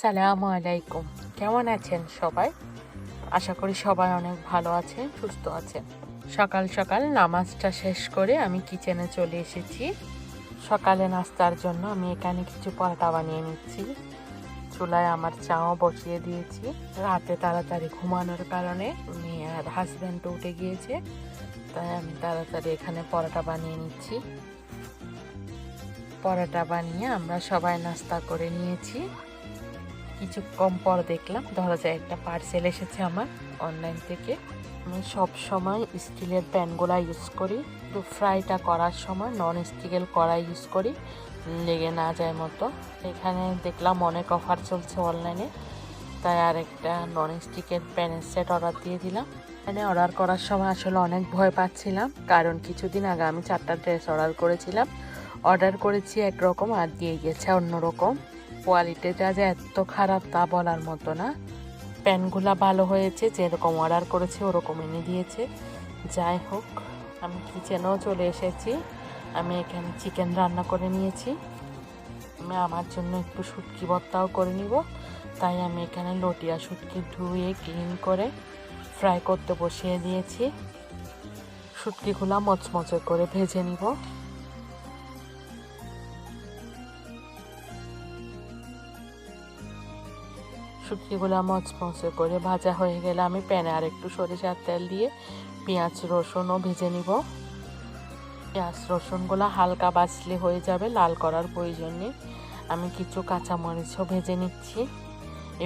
সালামু আলাইকুম। কেমন আছেন সবাই? আশা করি সবাই অনেক ভালো আছেন, সুস্থ আছেন। সকাল সকাল নামাজটা শেষ করে আমি কিচেনে চলে এসেছি। সকালে নাস্তার জন্য আমি এখানে কিছু পরোটা বানিয়ে নিচ্ছি। চুলায় আমার চাও বসিয়ে দিয়েছি। রাতে তাড়াতাড়ি ঘুমানোর কারণে মেয়ে আর হাজব্যান্ড উঠে গিয়েছে। তাই আমি তাড়াতাড়ি এখানে পরোটা বানিয়ে নিচ্ছি। পরোটা বানিয়ে আমরা সবাই নাস্তা করে নিয়েছি। কিছুক্ষণ পর দেখলাম, ধরা যায় একটা পার্সেল এসেছে আমার অনলাইন থেকে। আমি সব সময় স্টিলের প্যানগুলা ইউজ করি তো ফ্রাইটা করার সময় নন স্টিকের কড়াই ইউজ করি, লেগে না যায় মতো। এখানে দেখলাম অনেক অফার চলছে অনলাইনে তাই আর একটা নন স্টিকের প্যানের সেট অর্ডার দিয়ে দিলাম। এখানে অর্ডার করার সময় আসলে অনেক ভয় পাচ্ছিলাম, কারণ কিছুদিন আগে আমি চারটা ড্রেস অর্ডার করেছিলাম। অর্ডার করেছি একরকম আর দিয়ে গেছে অন্যরকম। কোয়ালিটিটা যে এত খারাপ তা বলার মতো না। প্যানগুলা ভালো হয়েছে, যেরকম অর্ডার করেছে ওরকম এনে দিয়েছে। যাই হোক, আমি কিচেনেও চলে এসেছি। আমি এখানে চিকেন রান্না করে নিয়েছি। আমি আমার জন্য একটু শুটকি ভর্তাও করে নিব। তাই আমি এখানে লটিয়া শুটকি ধুয়ে ক্লিন করে ফ্রাই করতে বসিয়ে দিয়েছি। শুটকিগুলো মচমচে করে ভেজে নিব। শুটকিগুলো মচমচে করে ভাজা হয়ে গেলে আমি প্যানে আর একটু সরিষার তেল দিয়ে পেঁয়াজ, রসুনও ভেজে নিব। পেঁয়াজ রসুনগুলো হালকা বাছলে হয়ে যাবে, লাল করার প্রয়োজন নেই। আমি কিছু কাঁচামরিচও ভেজে নিচ্ছি।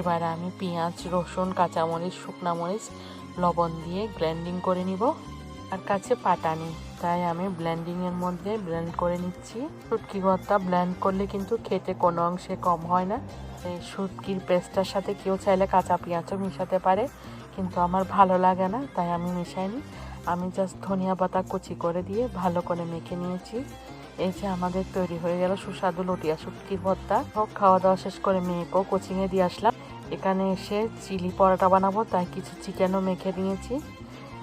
এবার আমি পেঁয়াজ, রসুন, কাঁচামরিচ, শুকনা মরিচ, লবণ দিয়ে গ্রাইন্ডিং করে নিব। আর কাছে পাটা নেই, তাই আমি ব্লেন্ডিংয়ের মধ্যে ব্লেন্ড করে নিচ্ছি। শুটকি ভর্তা ব্লেন্ড করলে কিন্তু খেতে কোনো অংশে কম হয় না। শুটকির পেস্টটার সাথে কেউ চাইলে কাঁচা পেঁয়াজও মিশাতে পারে, কিন্তু আমার ভালো লাগে না, তাই আমি মিশাইনি। আমি জাস্ট ধনিয়া পাতা কুচি করে দিয়ে ভালো করে মেখে নিয়েছি। এই যে আমাদের তৈরি হয়ে গেল সুস্বাদু লটিয়া শুটকির ভর্তা। হোক, খাওয়া দাওয়া শেষ করে মেয়েকেও কোচিংয়ে দিয়ে আসলাম। এখানে এসে চিলি পরোটা বানাবো, তাই কিছু চিকেনও মেখে নিয়েছি।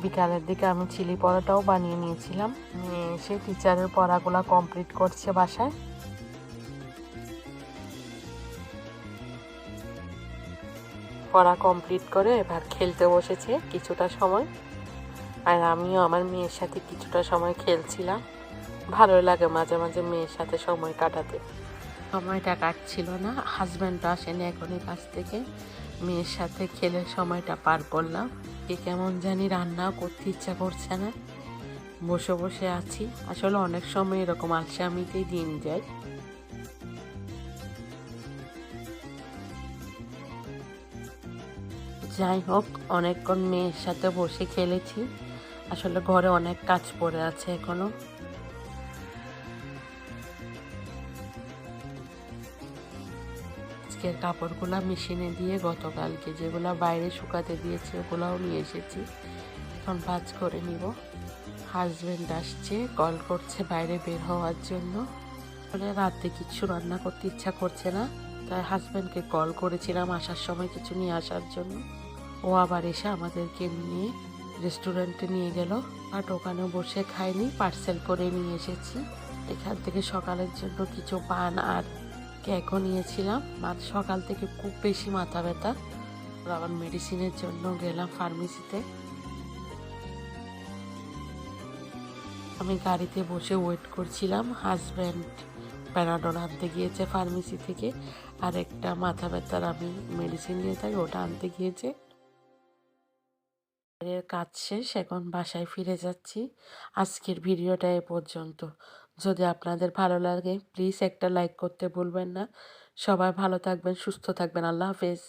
বিকালের দিকে আমি চিলি পরোটাও বানিয়ে নিয়েছিলাম। মেয়ে এসে টিচারের পড়াগুলো কমপ্লিট করছে বাসায়। পড়া কমপ্লিট করে এবার খেলতে বসেছে কিছুটা সময়। আর আমিও আমার মেয়ের সাথে কিছুটা সময় খেলছিলাম। ভালো লাগে মাঝে মাঝে মেয়ের সাথে সময় কাটাতে। সময়টা কাটছিল না হাজব্যান্ড আসেনি এখনই কাছ থেকে। মেয়ের সাথে খেলে সময়টা পার করলাম। কে কেমন জানি রান্নাও করতে ইচ্ছা করছে না। বসে বসে আছি। আসলে অনেক সময় এরকম আলসামিতেই দিন যায়। যাই হোক, অনেকক্ষণ মেয়ের সাথে বসে খেলেছি। আসলে ঘরে অনেক কাজ পড়ে আছে এখনও। আজকের কাপড়গুলো মেশিনে দিয়ে গতকালকে যেগুলো বাইরে শুকাতে দিয়েছি, ওগুলাও নিয়ে এসেছি। এখন ভাজ করে নিব। হাজব্যান্ড আসছে কল করছে বাইরে বের হওয়ার জন্য। বলে রাতে কিছু রান্না করতে ইচ্ছা করছে না, তাই হাজব্যান্ডকে কল করেছিলাম আসার সময় কিছু নিয়ে আসার জন্য। ও আবার এসে আমাদেরকে নিয়ে রেস্টুরেন্টে নিয়ে গেল। বাট ওখানে বসে খাইনি পার্সেল করে নিয়ে এসেছি। এখান থেকে সকালের জন্য কিছু পান আর কেকও নিয়েছিলাম। মাঝ সকাল থেকে খুব বেশি মাথা ব্যথা। আবার মেডিসিনের জন্য গেলাম ফার্মেসিতে আমি গাড়িতে বসে ওয়েট করছিলাম। হাজব্যান্ড প্যারাডল আনতে গিয়েছে ফার্মেসি থেকে। আর একটা মাথা ব্যথার আমি মেডিসিন নিয়ে থাকি ওটা আনতে গিয়েছে। এর কাজ শেষ, এখন বাসায় ফিরে যাচ্ছি। আজকের ভিডিওটা এ পর্যন্ত। যদি আপনাদের ভালো লাগে প্লিজ একটা লাইক করতে ভুলবেন না। সবাই ভালো থাকবেন, সুস্থ থাকবেন। আল্লাহ হাফেজ।